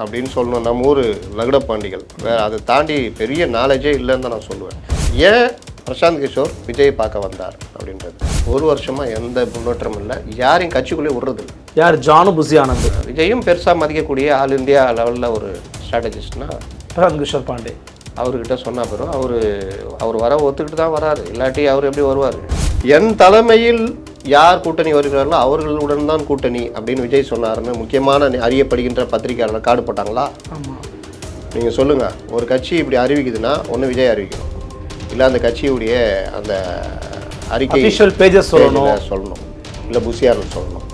அப்படின்னு சொல்லணும். நம்ம ஊர் லகுடப்பாண்டிகள் வேற அதை தாண்டி பெரிய நாலேஜே இல்லைன்னு தான் நான் சொல்லுவேன். ஏன் பிரசாந்த் கிஷோர் விஜய் பார்க்க வந்தார் அப்படின்றது? ஒரு வருஷமா எந்த முன்னேற்றமும் இல்லை. யாரையும் கட்சிக்குள்ளே விடுறதில்ல. யார்? ஜானு புசி ஆனந்த் விஜயும் பெருசாக மதிக்கக்கூடிய ஆல் இந்தியா லெவலில் ஒரு ஸ்ட்ராட்டஜிஸ்ட்னா பிரசாந்த் கிஷோர் பாண்டே. அவர்கிட்ட சொன்ன பிறகு அவர் அவர் வர ஒத்துக்கிட்டு தான் வராரு. இல்லாட்டி அவர் எப்படி வருவார்? என் தலைமையில் யார் கூட்டணி வருகிறார்களோ அவர்களுடன் தான் கூட்டணி அப்படின்னு விஜய் சொன்னாருன்னு முக்கியமான அறியப்படுகின்ற பத்திரிகையாளர் கார்டு போட்டாங்களா? நீங்கள் சொல்லுங்கள் ஒரு கட்சி இப்படி அறிவிக்குதுன்னா ஒன்று விஜய் அறிவிக்கணும் இல்லை அந்த கட்சியுடைய அந்த அறிக்கை பேஜஸ் சொல்லணும். சொல்லணும். இல்லை புசியாரில் சொல்லணும்.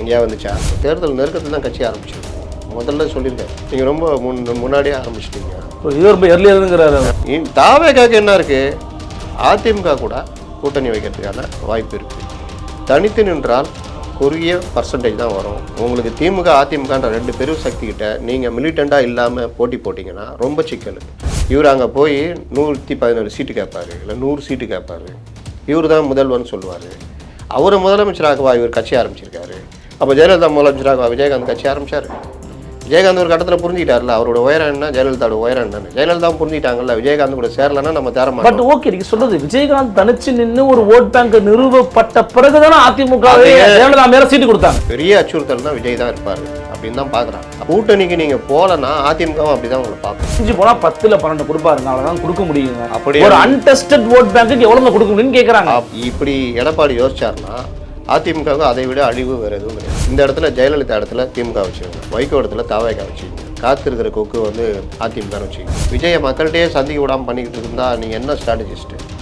எங்கேயா வந்துச்சா? தேர்தல் நெருக்கத்தில் தான் கட்சி ஆரம்பிச்சிருக்கோம் முதல்ல சொல்லியிருக்கேன் நீங்கள் ரொம்ப முன் முன்னாடியே ஆரம்பிச்சிட்டீங்க. இது ரொம்ப எர்லியருங்கிறாரு தாவேக்காக்கு என்ன இருக்கு? அதிமுக கூட கூட்டணி வைக்கிறதுக்கான வாய்ப்பு இருக்கு. தனித்து நின்றால் குறுகிய பர்சன்டேஜ் தான் வரும். உங்களுக்கு திமுக அதிமுகன்ற ரெண்டு பெரும் சக்தி கிட்ட நீங்கள் மிலிட்டண்டாக இல்லாமல் போட்டி போட்டிங்கன்னா ரொம்ப சிக்கல். இவர் அங்கே போய் நூற்றி பதினேழு சீட்டு கேட்பாரு இல்லை நூறு சீட்டு கேட்பாரு இவர் தான் முதல்வர்னு சொல்லுவார். அவரை முதலமைச்சராகவா இவர் கட்சி ஆரம்பிச்சிருக்காரு? அப்போ ஜெயலலிதா முதலமைச்சராகவா விஜயகாந்த் கட்சி ஆரம்பித்தார் விஜயகாந்த் ஒரு கட்டத்தில் புரிஞ்சுக்கிட்டார்ல அவரோட உயரம் என்ன ஜெயலலிதாவோட உயரம் ஜெயலலிதா புரிஞ்சுக்கிட்டாங்கல்ல விஜயகாந்த் கூட சேரலன்னா நம்ம தேர பட் ஓகே நீங்க சொல்றது விஜயகாந்த் தனிச்சு நின்னு ஒரு ஓட் பேங்க் நிறுவப்பட்ட பிறகுதானே அதிமுக? ஜெயலலிதா மேல சீட்டு கொடுத்தாங்க. பெரிய அச்சுறுத்தல் தான் விஜய் தான் இருப்பாரு அப்படின்னு தான் பார்க்குறான் கூட்டணிக்கு நீங்கள் போகலன்னா அதிமுகவும் அப்படி தான் உங்களை பார்க்கும். அஞ்சு போனா பத்துல பன்னெண்டு கொடுப்பாருங்க அவ்வளவுதான் கொடுக்க முடியுங்க. அப்படியே- ஒரு அன்டெஸ்டட் ஓட் பேங்க்கு எவ்வளவு கொடுக்க முடியும்னு கேக்குறாங்க. அப்- இப்படி எடப்பாடி யோசிச்சாருன்னா அதிமுகவுக்கு அதை விட அழிவு வேறு எதுவும் கிடையாது. இந்த இடத்துல ஜெயலலிதா இடத்துல திமுக வச்சுக்கோங்க. வைகோ இடத்துல தாவேக்கா வச்சுக்கோங்க. காத்திருக்கிற கொக்கு வந்து அதிமுக வச்சுக்கோங்க. விஜயை மக்கள்கிட்டயே சந்திக்க விடாமல் பண்ணிக்கிட்டு இருந்தால் நீங்கள் என்ன ஸ்ட்ராட்டஜிஸ்ட்டு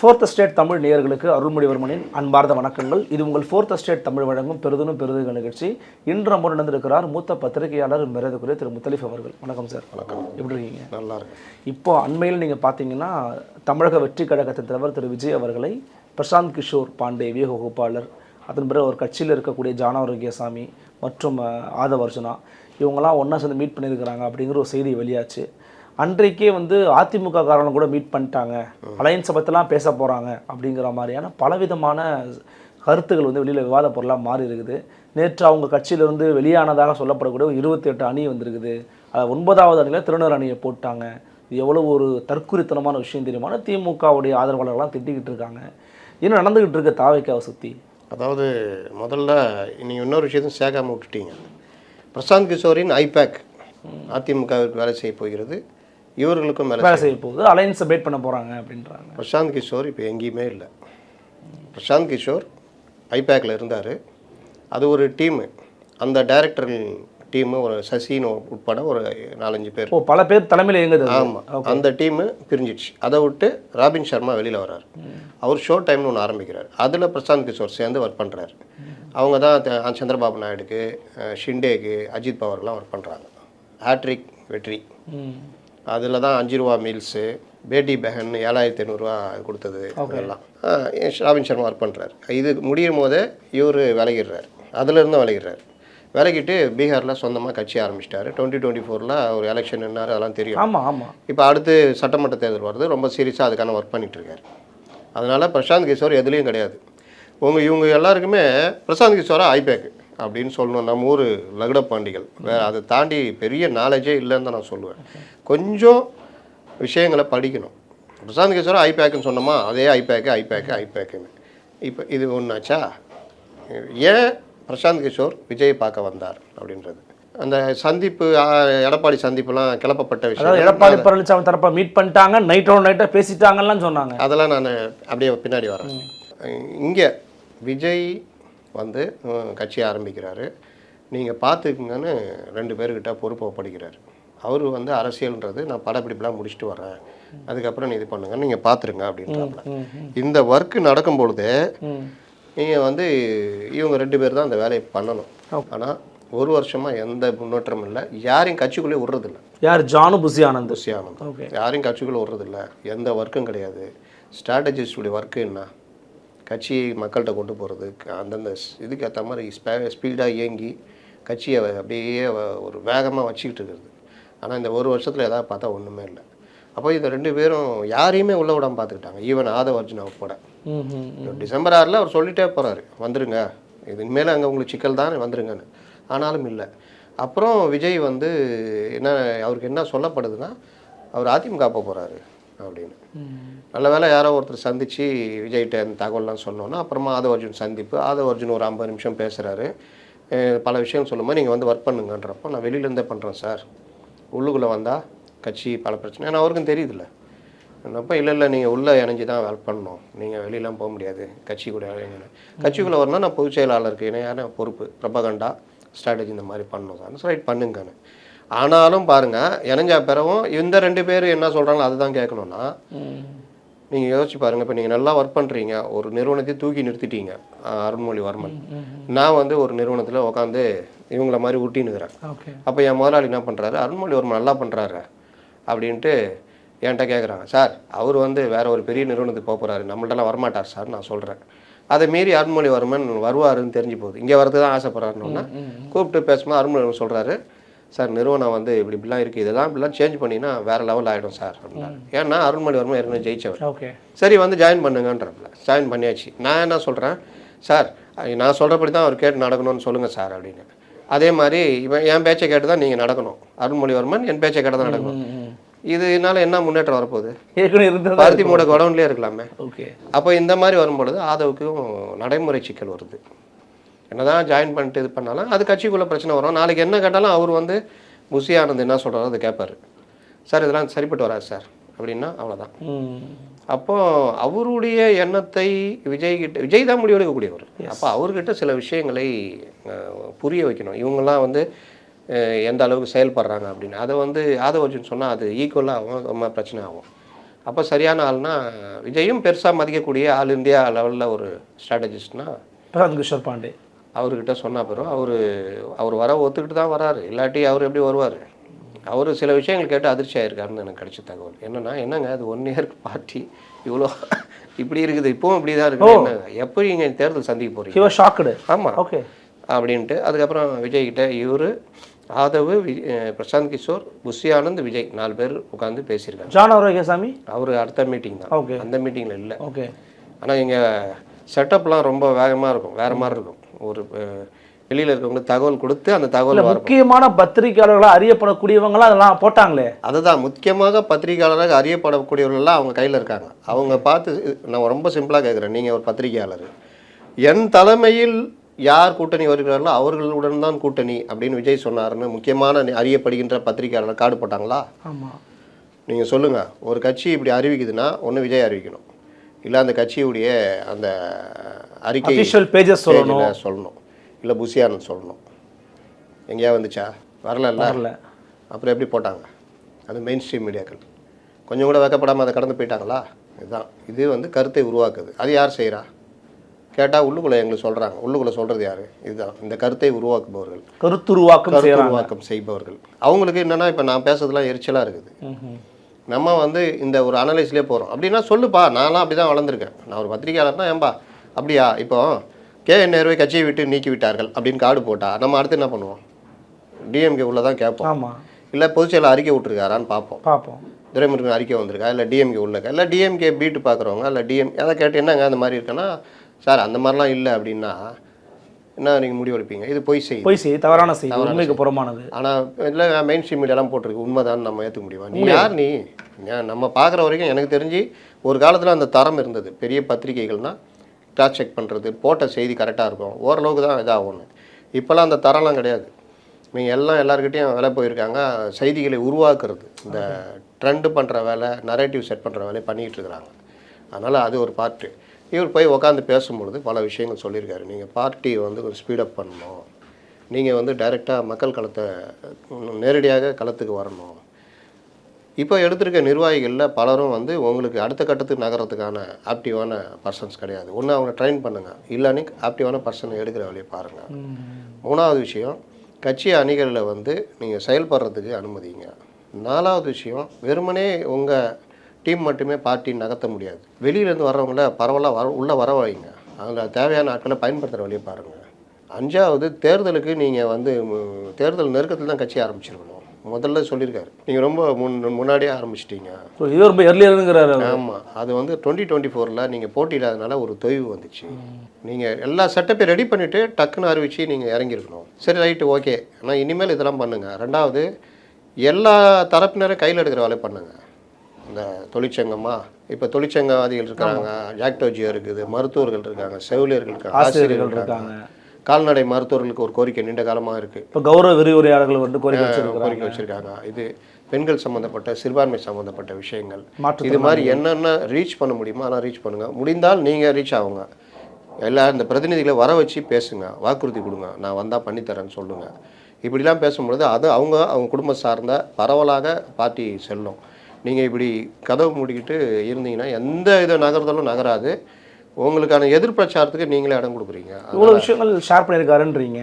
ஃபோர்த் ஸ்டேட் தமிழ் நேயர்களுக்கு அருள்மொழிவர்மனின் அன்பார்ந்த வணக்கங்கள். இது உங்கள் ஃபோர்த் ஸ்டேட் தமிழ் வழங்கும் பெருதுனும் பெருதுக நிகழ்ச்சி. இன்று நம்ம நடந்திருக்கிறார் மூத்த பத்திரிகையாளர் மரியாதைக்குரிய திரு முத்தலிஃப் அவர்கள். வணக்கம் சார். வணக்கம். எப்படி இருக்கீங்க? நல்லா இருக்கு இப்போ அண்மையில் நீங்கள் பார்த்தீங்கன்னா தமிழக வெற்றி கழகத்தின் தலைவர் திரு விஜய் அவர்களை பிரசாந்த் கிஷோர் பாண்டே விவேக வகுப்பாளர் அதன் பிறகு ஒரு கட்சியில் இருக்கக்கூடிய ஜானவரோக்கியசாமி மற்றும் அஹ், ஆதவ அர்ஜுனா இவங்கெல்லாம் ஒன்றா சேர்ந்து மீட் பண்ணியிருக்கிறாங்க அப்படிங்கிற ஒரு செய்தி வெளியாச்சு. அன்றைக்கே வந்து அதிமுக காரங்களும் கூட மீட் பண்ணிட்டாங்க. அலையன்ஸை பற்றிலாம் பேச போகிறாங்க அப்படிங்கிற மாதிரியான பலவிதமான கருத்துக்கள் வந்து வெளியில் விவாத பொருளாக மாறி இருக்குது. நேற்று அவங்க கட்சியிலிருந்து வெளியானதாக சொல்லப்படக்கூடிய இருபத்தி எட்டு அணி வந்திருக்குது. அது ஒன்பதாவது அணியில் திருநூறு அணியை போட்டாங்க. இது எவ்வளோ ஒரு தற்குறித்தனமான விஷயம் தெரியுமா? திமுகவுடைய ஆதரவாளர்கள்லாம் திட்டிக்கிட்டு இருக்காங்க. என்ன நடந்துக்கிட்டு இருக்கு தாவைக்காவை சுற்றி அதாவது முதல்ல நீங்கள் இன்னொரு விஷயத்தையும் சேர்க்காம விட்டுட்டீங்க. பிரசாந்த் கிஷோரின் ஐபேக் அதிமுகவிற்கு வேலை செய்ய போகிறது. இவர்களுக்கும் வேலை செய்ய போகுது அலையன்ஸை பேட் பண்ண போகிறாங்க அப்படின்றாங்க. பிரசாந்த் கிஷோர் இப்போ எங்கேயுமே இல்லை. பிரசாந்த் கிஷோர் ஐபேக்கில் இருந்தார். அது ஒரு டீமு அந்த டைரக்டர் டீமு ஒரு சசின்னு உட்பட ஒரு நாலஞ்சு பேர். ஓ பல பேர் தலைமையில் இயங்குது. ஆமாம் அந்த டீமு பிரிஞ்சிடுச்சு. அதை விட்டு ராபின் சர்மா வெளியில் வரார் அவர் ஷோ டைம்னு ஒன்று ஆரம்பிக்கிறார். அதில் பிரசாந்த் கிஷோர் சேர்ந்து ஒர்க் பண்ணுறாரு அவங்க தான் சந்திரபாபு நாயுடுக்கு ஷிண்டேக்கு அஜித் பவர்லாம் ஒர்க் பண்ணுறாங்க ஹேட்ரிக் வெற்றி. அதில் தான் அஞ்சு ரூபா மீல்ஸு பேட்டி பெஹன் ஏழாயிரத்தி ஐநூறுரூவா கொடுத்தது அதெல்லாம். ராபின் சர்மா ஒர்க் பண்ணுறாரு இது முடியும் போதே இவர் விலகிடுறாரு. அதுலேருந்து விலகிடுறாரு. விலகிட்டு பீகாரில் சொந்தமாக கட்சி ஆரம்பிச்சிட்டாரு. டுவெண்ட்டி டுவெண்ட்டி ஃபோரில் ஒரு எலெக்ஷன் என்னாரு அதெல்லாம் தெரியும். ஆமாம் ஆமாம் இப்போ அடுத்து சட்டமன்ற தேர்தல் வருது. ரொம்ப சீரியஸாக அதுக்கான ஒர்க் பண்ணிட்டு இருக்காரு அதனால பிரசாந்த் கிஷோர் எதுலேயும் கிடையாது. உங்கள் இவங்க எல்லாருக்குமே பிரசாந்த் கிஷோரா ஐபேக் அப்படின்னு சொல்லணும். நம்ம ஊர் லகுடப்பாண்டிகள். வேறு அதை தாண்டி பெரிய நாலேஜே இல்லைன்னு தான் நான் சொல்லுவேன். கொஞ்சம் விஷயங்களை படிக்கணும். பிரசாந்த் கிஷோரா ஐபேக்குன்னு சொன்னோமா? அதே ஐபேக்கு ஐபேக்கு ஐபேக்குன்னு. இப்போ இது ஒன்றாச்சா ஏன் பிரசாந்த் கிஷோர் விஜயை பார்க்க வந்தார் அப்படின்றது? அந்த சந்திப்பு எடப்பாடி சந்திப்புலாம் கிளப்பப்பட்ட விஷயம். எடப்பாடி பழனிசாமி தரப்பா மீட் பண்ணிட்டாங்க நைட்டோட நைட்டாக பேசிட்டாங்கலாம் சொன்னாங்க. அதெல்லாம் நான் அப்படியே பின்னாடி வரேன். இங்கே விஜய் வந்து கட்சி ஆரம்பிக்கிறாரு. நீங்கள் பார்த்துக்குங்கன்னு ரெண்டு பேர்கிட்ட பொறுப்பை ஒப்படைக்கிறாரு. அவர் வந்து அரசியல்ன்றது நான் படப்பிடிப்புலாம் முடிச்சுட்டு வரேன். அதுக்கப்புறம் நீ இது பண்ணுங்க நீங்கள் பார்த்துருங்க அப்படின்றாப்புல. இந்த ஒர்க் நடக்கும் பொழுது நீங்கள் வந்து இவங்க ரெண்டு பேர் தான் அந்த வேலையை பண்ணணும். ஆனால் ஒரு வருஷமாக எந்த முன்னேற்றமும் இல்லை. யாரையும் கட்சிக்குள்ளே விடுறதில்ல. யார்? ஜானு புசி ஆனந்த் புஷி ஆனந்த் யாரையும் கட்சிக்குள்ளே விடுறதில்ல. எந்த ஒர்க்கும் கிடையாது. ஸ்ட்ராட்டஜிஸ்டுடைய ஒர்க்கு என்ன? கட்சியை மக்கள்கிட்ட கொண்டு போகிறது அந்தந்த இதுக்கு ஏற்ற மாதிரி ஸ்பே ஸ்பீடாக இயங்கி கட்சியை அப்படியே ஒரு வேகமாக வச்சுக்கிட்டு இருக்கிறது. ஆனால் இந்த ஒரு வருஷத்தில் எதாவது பார்த்தா ஒன்றுமே இல்லை. அப்போ இந்த ரெண்டு பேரும் யாரையுமே உள்ள விடாம பார்த்துக்கிட்டாங்க ஈவன் ஆதவ அர்ஜுன் உட்பட ம் ம் இந்த டிசம்பர் ஆறில் அவர் சொல்லிட்டே போகிறாரு வந்துருங்க. இது இனிமேல் அங்கே உங்களுக்கு சிக்கல் தான் வந்துருங்கன்னு. ஆனாலும் இல்லை. அப்புறம் விஜய் வந்து என்ன அவருக்கு என்ன சொல்லப்படுதுன்னா அவர் அதிமுக போக போகிறாரு அப்படின்னு. நல்ல வேளை யாரோ ஒருத்தர் சந்தித்து விஜய்கிட்ட இந்த தகவல்லாம் சொன்னோன்னா அப்புறமா ஆதவ அர்ஜுன் சந்திப்பு ஆதவ அர்ஜுன் ஒரு ஐம்பது நிமிஷம் பேசுகிறாரு பல விஷயம் சொல்லும்போது நீங்கள் வந்து ஒர்க் பண்ணுங்கன்றப்போ நான் வெளியிலேருந்தே பண்ணுறேன் சார். உள்ளுக்குள்ளே வந்தால் கட்சி பல பிரச்சனை ஏன்னா அவருக்கும் தெரியுதுல்ல. அப்போ இல்லை இல்லை நீங்கள் உள்ளே இணைஞ்சு தான் வேலை பண்ணணும். நீங்கள் வெளியெல்லாம் போக முடியாது. கட்சி கூட இணைங்க கட்சிக்குள்ளே வரணும் நான் பொதுச் செயலாளருக்கு இணையான பொறுப்பு பிரபகண்டா ஸ்ட்ராட்டஜி இந்த மாதிரி பண்ணணும் சார். ரைட் பண்ணுங்கன்னு. ஆனாலும் பாருங்கள் இணைஞ்சா பிறவும் இந்த ரெண்டு பேர் என்ன சொல்கிறாங்களோ அதுதான் கேட்கணும்னா நீங்கள் யோசிச்சு பாருங்கள் இப்போ நீங்கள் நல்லா ஒர்க் பண்ணுறீங்க ஒரு நிறுவனத்தை தூக்கி நிறுத்திட்டீங்க அருண்மொழிவர்மன் நான் வந்து ஒரு நிறுவனத்தில் உட்காந்து இவங்கள மாதிரி ஊட்டினுக்கிறேன் ஓகே. அப்போ என் முதலாளி என்ன பண்ணுறாரு அருண்மொழிவர்மன் நல்லா பண்ணுறாரு அப்படின்ட்டு என்கிட்ட கேட்குறாங்க சார் அவர் வந்து வேற ஒரு பெரிய நிறுவனத்துக்கு போக போகிறாரு நம்மள்ட்டலாம் வரமாட்டார் சார் நான் சொல்கிறேன் அதை மீறி அருண்மொழிவர்மன் வருவாருன்னு தெரிஞ்சு போகுது. இங்கே வரது தான் ஆசைப்படுறாருன்னா கூப்பிட்டு பேசும்போது அருண்மொழிவர்மன் சொல்கிறாரு சார் நிறுவனம் வந்து இப்படி இப்படிலாம் இருக்குது இதெல்லாம் இப்படிலாம் சேஞ்ச் பண்ணினா வேறு லெவல் ஆகிடும் சார் அப்படின்னாரு. ஏன்னா அருண்மொழிவர்மன் ஏற்கனவே ஜெயிச்சவர். ஓகே. சரி வந்து ஜாயின் பண்ணுங்கன்றப்பல ஜாயின் பண்ணியாச்சு. நான் என்ன சொல்கிறேன் சார் நான் சொல்கிறபடி தான் அவர் கேட்டு நடக்கணும்னு சொல்லுங்கள் சார் அப்படின்னு. அதே மாதிரி இவன் என் பேச்சை கேட்டு தான் நீங்கள் நடக்கணும் அருண்மொழிவர்மன் என் பேச்சை கேட்டு தான் நடக்கணும். இதனால என்ன முன்னேற்றம் வரப்போகுது? ஏற்கனவே இருந்தது பருத்தி மூட குடவுன்லேயே இருக்கலாமே. ஓகே. அப்போ இந்த மாதிரி வரும்பொழுது ஆதவுக்கும் நடைமுறை சிக்கல் வருது. என்னதான் ஜாயின் பண்ணிட்டு இது பண்ணாலும் அது கட்சிக்குள்ளே பிரச்சனை வரும். நாளைக்கு என்ன கேட்டாலும் அவர் வந்து ஆனந்த் என்ன சொல்கிறாரோ அதை கேட்பாரு. சார் இதெல்லாம் சரிப்பட்டு வராது சார். அப்படின்னா அவ்வளோதான் அப்போ அவருடைய எண்ணத்தை விஜய் கிட்ட விஜய் தான் முடிவெடுக்கக்கூடியவர் அப்போ அவர்கிட்ட சில விஷயங்களை புரிய வைக்கணும். இவங்கெல்லாம் வந்து எந்த அளவுக்கு செயல்படுறாங்க அப்படின்னு. அதை வந்து ஆதவர்ஜுன் சொன்னால் அது ஈக்குவலாக ஆகும் ரொம்ப பிரச்சனை ஆகும். அப்போ சரியான ஆள்னா விஜயும் பெருசாக மதிக்கக்கூடிய ஆல் இந்தியா லெவலில் ஒரு ஸ்ட்ராட்டஜிஸ்ட்னா பிரசாந்த் கிஷோர் பாண்டே. அவர்கிட்ட சொன்ன பிறகு அவர் அவர் வர ஒத்துக்கிட்டு தான் வராரு. இல்லாட்டி அவர் எப்படி வருவார்? அவர் சில விஷயங்கள் கேட்டு அதிர்ச்சி ஆயிருக்காருன்னு எனக்கு கிடைச்ச தகவல். என்னன்னா என்னங்க அது ஒன் இயர் பார்ட்டி இவ்வளோ இப்படி இருக்குது இப்பவும் இப்படி தான் இருக்குது என்னங்க எப்போ நீங்கள் தேர்தல் சந்திக்க ஷாக்டு ஆமாம் ஓகே. அப்படின்ட்டு அதுக்கப்புறம் விஜய் கிட்ட இவர் ஆதவ் வி- அஹ் பிரசாந்த் கிஷோர் புஷி ஆனந்த் விஜய் நாலு பேர் உட்காந்து பேசியிருக்காங்க. ஜான் ஆரோக்கியசாமி அவர் அடுத்த மீட்டிங் தான். Okay. அந்த மீட்டிங்கில் இல்லை. ஓகே. ஆனால் இங்கே செட்டப்லாம் ரொம்ப வேகமாக இருக்கும். வேறு மாதிரி இருக்கும். ஒரு வெளியில் இருக்கவங்களுக்கு தகவல் கொடுத்து அந்த தகவல் முக்கியமான பத்திரிகையாளர்களாக அறியப்படக்கூடியவங்களாம் அதெல்லாம் போட்டாங்களே? அதுதான் முக்கியமாக பத்திரிகையாளராக அறியப்படக்கூடியவர்கள்லாம் அவங்க கையில் இருக்காங்க. அவங்க பார்த்து நான் ரொம்ப சிம்பிளாக கேட்குறேன் நீங்கள் ஒரு பத்திரிகையாளர். என் தலைமையில் யார் கூட்டணி வருகிறார்களோ அவர்களுடன் தான் கூட்டணி அப்படின்னு விஜய் சொன்னாருன்னு முக்கியமான அறியப்படுகின்ற பத்திரிகையாளர் கார்டு போட்டாங்களா? ஆமாம் நீங்கள் சொல்லுங்கள் ஒரு கட்சி இப்படி அறிவிக்குதுன்னா ஒன்று விஜய் அறிவிக்கணும். இல்லை அந்த கட்சியுடைய அந்த அறிக்கை அஃபிஷியல் பேஜஸ் சொல்லணும். சொல்லணும். இல்லை புசியானந்த் சொல்லணும். எங்கேயா வந்துச்சா? வரலல்ல? வரல. அப்புறம் எப்படி போட்டாங்க? அது மெயின் ஸ்ட்ரீம் மீடியாக்கள். கொஞ்சம் கூட வெக்கப்படாமல் அதை கடந்து போயிட்டாங்களா? இதுதான். இது வந்து கருத்தை உருவாக்குது. அது யார் செய்கிறா கேட்டால் உள்ளுக்குள்ளே எங்களுக்கு சொல்கிறாங்க உள்ளுக்குள்ளே சொல்கிறது யார்? இதுதான். இந்த கருத்தை உருவாக்குபவர்கள். கருத்துருவாக்கம் கருத்து உருவாக்கம் செய்பவர்கள். அவங்களுக்கு என்னென்னா இப்போ நான் பேசுறதுலாம் எரிச்சலாக இருக்குது. நம்ம வந்து இந்த ஒரு அனலைஸ்லேயே போகிறோம் அப்படின்னா சொல்லுப்பா. நான்லாம் அப்படி தான் வளர்ந்துருக்கேன். நான் ஒரு பத்திரிகையாளர்னா ஏன்பா அப்படியா? இப்போ கே என் நேருவை கட்சியை விட்டு நீக்கி விட்டார்கள் அப்படின்னு கார்டு போட்டால் நம்ம அடுத்து என்ன பண்ணுவோம்? டிஎம்கே உள்ள தான் கேட்போம். ஆமாம் இல்லை பொதுச்செயலர் அறிக்கை விட்டுருக்காரான்னு பார்ப்போம். பார்ப்போம். துரைமுருகன் அறிக்கை வந்திருக்கா? இல்லை டிஎம்கே உள்ளக்கா இல்லை டிஎம்கே பீட்டு பார்க்குறவங்க இல்லை டிஎம் எதை கேட்டு என்னங்க அந்த மாதிரி இருக்குன்னா சார் அந்த மாதிரிலாம் இல்லை அப்படின்னா என்ன நீங்கள் முடிவெடுப்பீங்க இது பொய் செய்யுது பொய் செய்தி தவறான செய்தி உண்மைக்கு புறமானது ஆனால் இல்லை மெயின் ஸ்ட்ரீம் மீடியாலாம் போட்டிருக்கு. உண்மைதான் நம்ம ஏற்றுக்க முடியுமா? நீ யார் நீ? நம்ம பார்க்குற வரைக்கும் எனக்கு தெரிஞ்சு ஒரு காலத்தில் அந்த தரம் இருந்தது. பெரிய பத்திரிகைகள்னால் கிராஸ் செக் பண்ணுறது போட்ட செய்தி கரெக்டாக இருக்கும். ஓரளவுக்கு தான் இதாகும்னு. இப்போல்லாம் அந்த தரம்லாம் கிடையாது. நீங்கள் எல்லாம் எல்லாருக்கிட்டையும் வேலை போயிருக்காங்க. செய்திகளை உருவாக்குறது. இந்த ட்ரெண்டு பண்ணுற வேலை நரேட்டிவ் செட் பண்ணுற வேலையை பண்ணிக்கிட்டு இருக்கிறாங்க அதனால் அது ஒரு பார்ட்டு. இவர் போய் உட்காந்து பேசும்பொழுது பல விஷயங்கள் சொல்லியிருக்காரு. நீங்கள் பார்ட்டி வந்து கொஞ்சம் ஸ்பீடப் பண்ணணும். நீங்கள் வந்து டைரெக்டாக மக்கள் களத்தை நேரடியாக களத்துக்கு வரணும். இப்போ எடுத்திருக்க நிர்வாகிகளில் பலரும் வந்து உங்களுக்கு அடுத்த கட்டத்துக்கு நகரத்துக்கான ஆக்டிவான பர்சன்ஸ் கிடையாது. ஒன்று அவங்க ட்ரெயின் பண்ணுங்கள் இல்லைன்னு ஆக்டிவான பர்சனை எடுக்கிற வழியை பாருங்கள் மூணாவது விஷயம் கட்சி அணிகளில் வந்து நீங்கள் செயல்படுறதுக்கு அனுமதிங்க. நாலாவது விஷயம் வெறுமனே உங்கள் டீம் மட்டுமே பார்ட்டி நகர்த்த முடியாது. வெளியிலேருந்து வர்றவங்கள பரவலாக வர உள்ளே வர வைங்க. அதில் தேவையான ஆட்களை பயன்படுத்துகிற வழியை பாருங்கள் அஞ்சாவது தேர்தலுக்கு நீங்கள் வந்து தேர்தல் நெருக்கத்தில் தான் கட்சி ஆரம்பிச்சிருக்கணும். முதல்ல சொல்லியிருக்காரு. நீங்கள் ரொம்ப முன் முன்னாடியே ஆரம்பிச்சிட்டீங்க. ஸோ இது ரொம்ப எர்லியருங்கிறாரு ஆமாம் அது வந்து டுவெண்ட்டி டுவெண்ட்டி ஃபோரில் நீங்கள் போட்டியிடாதனால ஒரு தொய்வு வந்துச்சு. நீங்கள் எல்லா செட்டப்பையும் ரெடி பண்ணிவிட்டு டக்குன்னு அறிவிச்சு நீங்கள் இறங்கியிருக்கணும். சரி ரைட்டு ஓகே ஆனால் இனிமேல் இதெல்லாம் பண்ணுங்கள் ரெண்டாவது எல்லா தரப்பினரும் கையில் எடுக்கிற வேலையை பண்ணுங்கள் இந்த தொழிற்சங்கமா? இப்போ தொழிற்சங்கவாதிகள் இருக்காங்க ஜாக்டோஜியோ இருக்குது மருத்துவர்கள் இருக்காங்க செவிலியர்கள் இருக்காங்க ஆசிரியர்கள் இருக்காங்க. கால்நடை மருத்துவர்களுக்கு ஒரு கோரிக்கை நீண்ட காலமாக இருக்குது இப்போ கௌரவ விரிவுரையாளர்கள் வந்து கோரிக்கை கோரிக்கை வச்சிருக்காங்க. இது பெண்கள் சம்பந்தப்பட்ட சிறுபான்மை சம்பந்தப்பட்ட விஷயங்கள். இது மாதிரி என்னென்ன ரீச் பண்ண முடியுமோ அதெல்லாம் ரீச் பண்ணுங்க. முடிந்தால் நீங்கள் ரீச் ஆகுங்க. எல்லா இந்த பிரதிநிதிகளை வர வச்சு பேசுங்க. வாக்குறுதி கொடுங்க. நான் வந்தால் பண்ணித்தரேன்னு சொல்லுங்க. இப்படிலாம் பேசும்பொழுது அது அவங்க அவங்க குடும்பம் சார்ந்த பரவலாக பார்ட்டி செல்லும். நீங்கள் இப்படி கதவு மூடிக்கிட்டு இருந்தீங்கன்னா எந்த இதை நகர்தலும் நகராது. உங்களுக்கான எதிர்பிரச்சாரத்துக்கு நீங்களே இடம் கொடுக்குறீங்க. இவ்வளோ விஷயங்கள் ஷேர் பண்ணியிருக்காருன்றீங்க.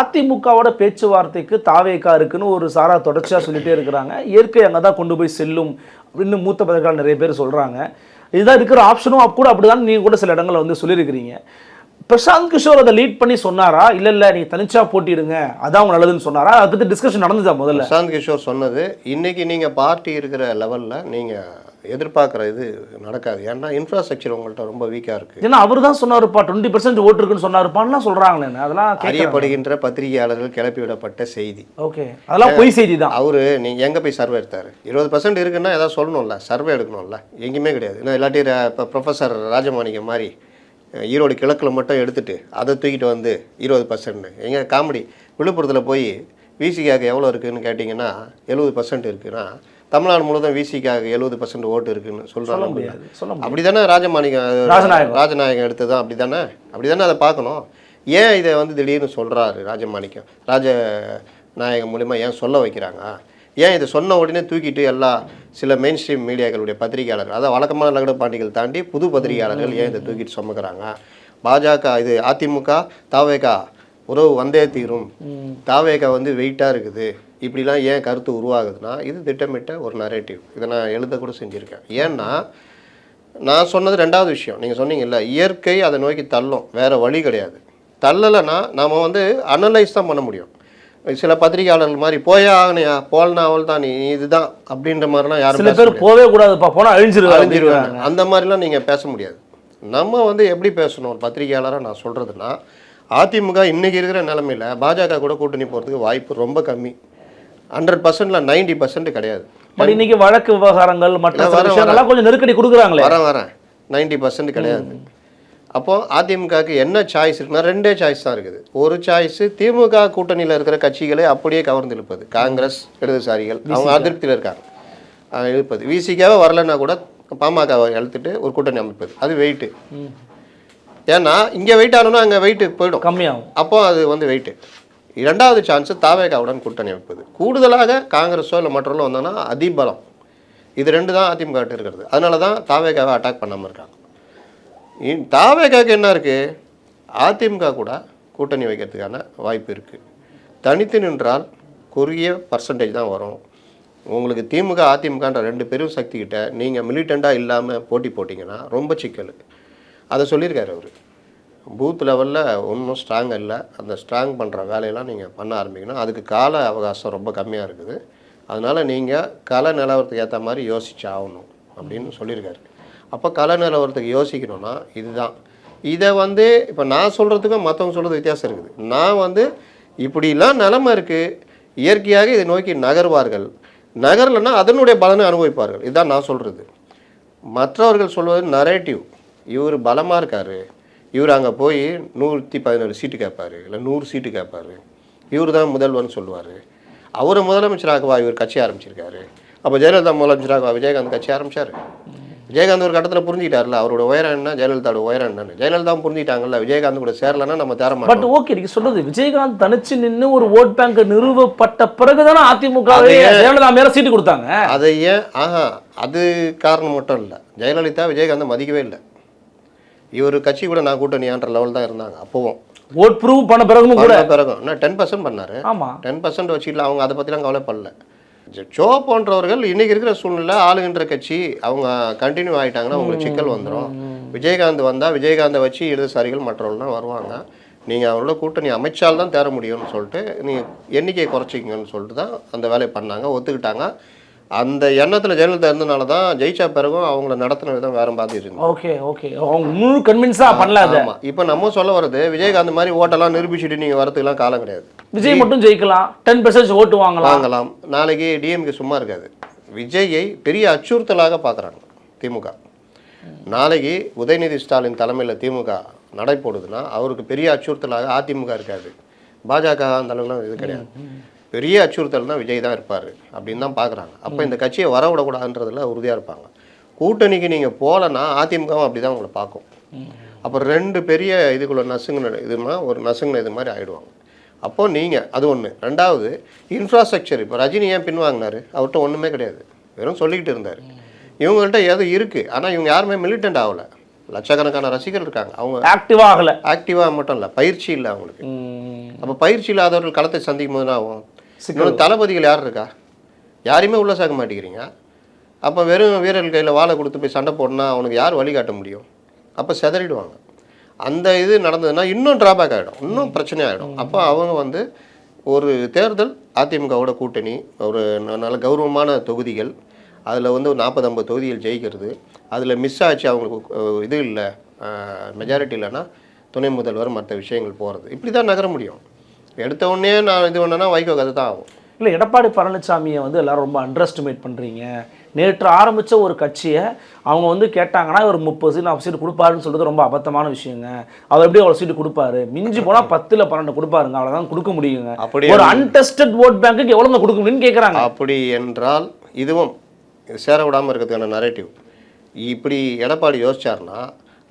அதிமுகவோட பேச்சுவார்த்தைக்கு தாவேக்கா இருக்குன்னு ஒரு சாரா தொடர்ச்சியாக சொல்லிட்டே இருக்கிறாங்க. இயற்கை அங்கே தான் கொண்டு போய் செல்லும் அப்படின்னு மூத்த பதவியாளர் நிறைய பேர் சொல்கிறாங்க இதுதான் இருக்கிற ஆப்ஷனும் அப் கூட அப்படிதான் நீங்கள் கூட சில இடங்களில் வந்து சொல்லியிருக்கிறீங்க. பிரசாந்த் கிஷோர் அதை லீட் பண்ணி சொன்னாரா? இல்லை இல்லை நீங்கள் தனிச்சா போட்டிடுங்க. அதான் அவங்க நல்லதுன்னு சொன்னாரா? அதை பற்றி டிஸ்கஷன் நடந்துச்சா முதல்ல? பிரசாந்த் கிஷோர் சொன்னது இன்னைக்கு நீங்கள் பார்ட்டி இருக்கிற லெவலில் நீங்கள் எதிர்பார்க்குற இது நடக்காது. ஏன்னா இன்ஃப்ராஸ்ட்ரக்சர் உங்கள்கிட்ட ரொம்ப வீக்காக இருக்குது ஏன்னா அவர் தான் சொன்னாருப்பா டுவெண்ட்டி பர்சன்ட் ஓட்டு இருக்குன்னு சொன்னாருப்பான்லாம் சொல்கிறாங்களே அதெல்லாம் அறியப்படுகின்ற பத்திரிகையாளர்கள் கிளப்பி விடப்பட்ட செய்தி. ஓகே. அதெல்லாம் பொய் செய்தி தான். அவரு நீங்க எங்க போய் சர்வே எடுத்தாரு? இருபது பர்சன்ட் இருக்குன்னா ஏதாவது சொல்லணும்ல? சர்வே எடுக்கணும்ல? எங்கேயுமே கிடையாது. இன்னும் இல்லாட்டி இப்போ ப்ரொஃபஸர் ராஜமாணிக்கம் மாதிரி ஈரோடு கிழக்கில் மட்டும் எடுத்துட்டு அதை தூக்கிட்டு வந்து இருபது பர்சன்ட் எங்க காமெடி விழுப்புரத்தில் போய் விசிக்காக எவ்வளோ இருக்குன்னு கேட்டிங்கன்னா எழுபது பர்சன்ட் இருக்குன்னா தமிழ்நாடு முழுவதும் விசிக்காக எழுபது பர்சன்ட் ஓட்டு இருக்குன்னு சொல்கிறாங்க முடியாது அப்படி தானே ராஜமாணிக்கம் ராஜநாயகம். ராஜநாயகம் எடுத்தது அப்படி தானே அப்படி தானே அதை பார்க்கணும். ஏன் இதை வந்து திடீர்னு சொல்கிறாரு ராஜமாணிக்கம்? ராஜநாயகம் மூலிமா ஏன் சொல்ல வைக்கிறாங்க? ஏன் இதை சொன்ன உடனே தூக்கிட்டு எல்லா சில மெயின் ஸ்ட்ரீம் மீடியாக்களுடைய பத்திரிகையாளர்கள் அதாவது வழக்கமான லகட பாண்டிகள் தாண்டி புது பத்திரிகையாளர்கள் ஏன் இதை தூக்கிட்டு சுமக்கிறாங்க? பாஜக இது அதிமுக தாவேகா உறவு வந்தே தீரும். தாவேகா வந்து வெயிட்டாக இருக்குது. இப்படிலாம் ஏன் கருத்து உருவாகுதுன்னா இது திட்டமிட்ட ஒரு நரேட்டிவ் இதை நான் எழுத கூட செஞ்சுருக்கேன். ஏன்னா நான் சொன்னது ரெண்டாவது விஷயம். நீங்கள் சொன்னீங்கல்ல இயற்கை அதை நோக்கி தள்ளும். வேற வழி கிடையாது. தள்ளலைன்னா நாம வந்து அனலைஸ் தான் பண்ண முடியும். சில பத்திரிகையாளர்கள் மாதிரி போயே ஆகணையா? போல்னா அவள் தான் நீ இதுதான். அப்படின்ற மாதிரிலாம் யாரும் சில பேர். போவே கூடாதுப்பா. போனால் அழிஞ்சிருவாங்க அழிஞ்சிருவாங்க அந்த மாதிரிலாம் நீங்கள் பேச முடியாது. நம்ம வந்து எப்படி பேசணும்? ஒரு பத்திரிகையாளராக நான் சொல்கிறதுனா அதிமுக இன்னைக்கு இருக்கிற நிலமையில பாஜக கூட கூட்டணி போகிறதுக்கு வாய்ப்பு ரொம்ப கம்மி. ஹண்ட்ரட் பர்சன்ட்ல நைன்டி பர்சன்ட் கிடையாது. பட் இன்னைக்கு வழக்கு விவகாரங்கள் மற்ற விஷயங்கள்லாம் கொஞ்சம் நெருக்கடி கொடுக்குறாங்களே. வரேன் வரேன் நைன்டி பர்சன்ட் கிடையாது. அப்போ அதிமுகவுக்கு என்ன சாய்ஸ் இருக்குன்னா ரெண்டே சாய்ஸ் தான் இருக்குது. ஒரு சாய்ஸ் திமுக கூட்டணியில் இருக்கிற கட்சிகளை அப்படியே கவர்ந்து இழுப்பது. காங்கிரஸ் இடதுசாரிகள் அவங்க அதிருப்தியில் இருக்காங்க. இழுப்பது. விசிக்காவே வரலன்னா கூட பாமகவை இழுத்துட்டு ஒரு கூட்டணி அமைப்பது. அது வெயிட்டு ஏன்னா இங்கே வெயிட் ஆனோன்னா அங்கே வெயிட்டு போயிடும். கம்மியாகும். அப்போ அது வந்து வெயிட்டு இரண்டாவது சான்ஸு தாவேகாவுடன் கூட்டணி வைப்பது கூடுதலாக காங்கிரஸோ இல்லை மற்றவர்களோ வந்தோன்னா அதிபலம். இது ரெண்டு தான் அதிமுக இருக்கிறது. அதனால தான் தாவேகாவை அட்டாக் பண்ணாமல் இருக்காங்க. இன் தாவேகாவுக்கு என்ன இருக்குது அதிமுக கூட கூட்டணி வைக்கிறதுக்கான வாய்ப்பு இருக்குது தனித்து நின்றால் குறுகிய பர்சன்டேஜ் தான் வரும். உங்களுக்கு திமுக அதிமுகன்ற ரெண்டு பெரும் சக்திக்கிட்ட நீங்கள் மிலிட்டண்ட்டாக இல்லாமல் போட்டி போட்டிங்கன்னா ரொம்ப சிக்கல். அதை சொல்லியிருக்காரு அவர். பூத் லெவலில் ஒன்றும் ஸ்ட்ராங் இல்லை. அந்த ஸ்ட்ராங் பண்ணுற வேலையெல்லாம் நீங்கள் பண்ண ஆரம்பிக்கணும். அதுக்கு கால அவகாசம் ரொம்ப கம்மியாக இருக்குது. அதனால் நீங்கள் கல நிலவரத்துக்கு ஏற்ற மாதிரி யோசிச்சு ஆகணும் அப்படின்னு சொல்லியிருக்காரு. அப்போ கல நிலவரத்துக்கு யோசிக்கணும்னா இதுதான். இதை வந்து இப்போ நான் சொல்கிறதுக்கும் மற்றவங்க சொல்கிறது வித்தியாசம் இருக்குது. நான் வந்து இப்படிலாம் நிலமை இருக்குது இயற்கையாக இதை நோக்கி நகர்வார்கள். நகரலைன்னா அதனுடைய பலனை அனுபவிப்பார்கள். இதுதான் நான் சொல்கிறது மற்றவர்கள் சொல்வது நரேட்டிவ் இவர் பலமாக இருக்கார். இவர் அங்கே போய் நூற்றி பதினேழு சீட்டு கேட்பாரு இல்லை நூறு சீட்டு கேட்பாரு. இவர் தான் முதல்வர்னு சொல்லுவார். அவரை முதலமைச்சராகவா இவர் கட்சி ஆரம்பிச்சிருக்காரு? அப்போ ஜெயலலிதா முதலமைச்சராகவா விஜயகாந்த் கட்சி ஆரம்பிச்சாரு? விஜயகாந்த் ஒரு கட்டத்தில் புரிஞ்சுக்கிட்டார்ல அவரோட உயரம் என்ன ஜெயலலிதாவோட உயரம் என்னன்னு. ஜெயலலிதாவும் புரிஞ்சுக்கிட்டாங்கல்ல விஜயகாந்த் கூட சேரலன்னா நம்ம தேர பட் ஓகே நீங்க சொல்றது விஜயகாந்த் தனிச்சு நின்னு ஒரு ஓட் பேங்க் நிறுவப்பட்ட பிறகுதானே அதிமுக? ஜெயலலிதா மேல சீட்டு கொடுத்தாங்க? அதை ஏன் ஆஹா அது காரணம் மட்டும் இல்லை. ஜெயலலிதா விஜயகாந்தை மதிக்கவே இல்லை. இவர் கட்சி கூட நான் கூட்டணியான்ற லெவல் தான் இருந்தாங்க அப்போவும். ஓட் ப்ரூவ் பண்ண பிறகும் கூட. பிறகும். என்ன டென் பர்சன்ட் பண்ணாரு. ஆமா. டென் பர்சன்ட் வச்சுக்கல அவங்க அதை பற்றிலாம் கவலைப்படல. ஜ- போன்றவர்கள் இன்னைக்கு இருக்கிற சூழ்நிலை ஆளுகின்ற கட்சி அவங்க கண்டினியூ ஆயிட்டாங்கன்னா உங்களுக்கு சிக்கல் வந்துடும் விஜயகாந்த் வந்தால் விஜயகாந்தை வச்சு இடதுசாரிகள் மற்றவர்கள்லாம் வருவாங்க. நீங்கள் அவரோட கூட்டணி அமைச்சால் தான் தேர முடியும்னு சொல்லிட்டு நீங்கள் எண்ணிக்கையை குறைச்சிக்கங்கன்னு சொல்லிட்டு தான் அந்த வேலையை பண்ணாங்க ஒத்துக்கிட்டாங்க. அந்த எண்ணத்தில் ஜெயலலிதா இருந்தனால தான் ஜெயிச்சா பிறகும் அவங்கள நடத்தின விதம் வேற மாதிரி இருந்துச்சு ஓகே ஓகே. அவங்க முழு கன்வின்ஸா பண்ணல அதை. ஆமா. இப்போ நம்ம சொல்ல வர்றது விஜயகாந்த் மாதிரி ஓட்டெல்லாம் நிரூபிச்சுட்டு நீங்கள் வரதுக்கெல்லாம் காலம் கிடையாது. விஜய் மட்டும் ஜெயிக்கலாம். டென் பெர்சன்ட் ஓட்டு வாங்கலாம். வாங்கலாம். நாளைக்கு டிஎம்கே சும்மா இருக்காது. விஜயை பெரிய அச்சுறுத்தலாக பார்க்குறாங்க திமுக. நாளைக்கு உதயநிதி ஸ்டாலின் தலைமையில் திமுக நடை போடுதுன்னா அவருக்கு பெரிய அச்சுறுத்தலாக அதிமுக இருக்காது. பாஜக அந்த அளவுக்குலாம் இது கிடையாது. பெரிய அச்சுறுத்தல் தான் விஜய் தான் இருப்பார் அப்படின்னு தான் பார்க்குறாங்க அப்போ இந்த கட்சியை வரவிடக்கூடாதுன்றதுல உறுதியாக இருப்பாங்க. கூட்டணிக்கு நீங்கள் போகலன்னா அதிமுகவும் அப்படி தான் உங்களை பார்க்கும். அப்போ ரெண்டு பெரிய இதுக்குள்ள நசுங்கின இதுனா ஒரு நசுங்கின இது மாதிரி ஆயிடுவாங்க. அப்போ நீங்கள் அது ஒன்று ரெண்டாவது இன்ஃப்ராஸ்ட்ரக்சர் இப்போ ரஜினி ஏன் பின்வாங்கினாரு அவர்கிட்ட ஒன்றுமே கிடையாது. வெறும் சொல்லிக்கிட்டு இருந்தார். இவங்கள்ட்ட எது இருக்குது ஆனால் இவங்க யாருமே மிலிட்டன்ட் ஆகலை. லட்சக்கணக்கான ரசிகர்கள் இருக்காங்க. அவங்க ஆக்டிவா ஆகல. ஆக்டிவாக மட்டும் இல்லை பயிற்சி இல்லை அவங்களுக்கு. அப்போ பயிற்சி இல்லாதவர்கள் களத்தை சந்திக்கும் போது ஆகும் இன்னொரு தளபதிகள் யார் இருக்கா? யாரையுமே உள்ள சேர்க்க மாட்டேங்கிறீங்க. அப்போ வெறும் வீரர்கள் கையில் வாழை கொடுத்து போய் சண்டை போடனா அவனுக்கு யார் வழிகாட்ட முடியும்? அப்போ செதறிடுவாங்க. அந்த இது நடந்ததுன்னா இன்னும் டிராபேக் ஆகிடும் இன்னும் பிரச்சனை ஆகிடும் அப்போ அவங்க வந்து ஒரு தேர்தல் அதிமுகவோட கூட்டணி ஒரு நல்ல கௌரவமான தொகுதிகள் அதில் வந்து ஒரு நாற்பது ஐம்பது தொகுதிகள் ஜெயிக்கிறது அதில் மிஸ் ஆச்சு அவங்களுக்கு இது இல்லை மெஜாரிட்டி இல்லைன்னா துணை முதல்வர் மற்ற விஷயங்கள் போகிறது இப்படி தான் நகர முடியும். எடுத்த உடனே நான் இது பண்ணேன்னா வைகோ கதை தான் ஆகும். இல்லை எடப்பாடி பழனிசாமியை வந்து எல்லாரும் ரொம்ப அண்டர் எஸ்டிமேட் பண்ணுறீங்க நேற்று ஆரம்பித்த ஒரு கட்சியை அவங்க வந்து கேட்டாங்கன்னா ஒரு முப்பது சீட் நாற்பது சீட் கொடுப்பாருன்னு சொல்றது ரொம்ப அபத்தமான விஷயங்க. அவர் எப்படி அவ்வளோ சீட்டு கொடுப்பாரு? மிஞ்சி போனால் பத்தில் பன்னெண்டு கொடுப்பாருங்க. அவ்வளோதான் கொடுக்க முடியுங்க. அப்படி ஒரு அன்டெஸ்டட் ஓட் பேங்க்குக்கு எவ்வளோங்க கொடுக்க முடியும்னு கேட்குறாங்க அப்படி என்றால் இதுவும் இது சேர விடாமல் இருக்கிறதுக்கான நரேட்டிவ் இப்படி எடப்பாடி யோசிச்சார்னா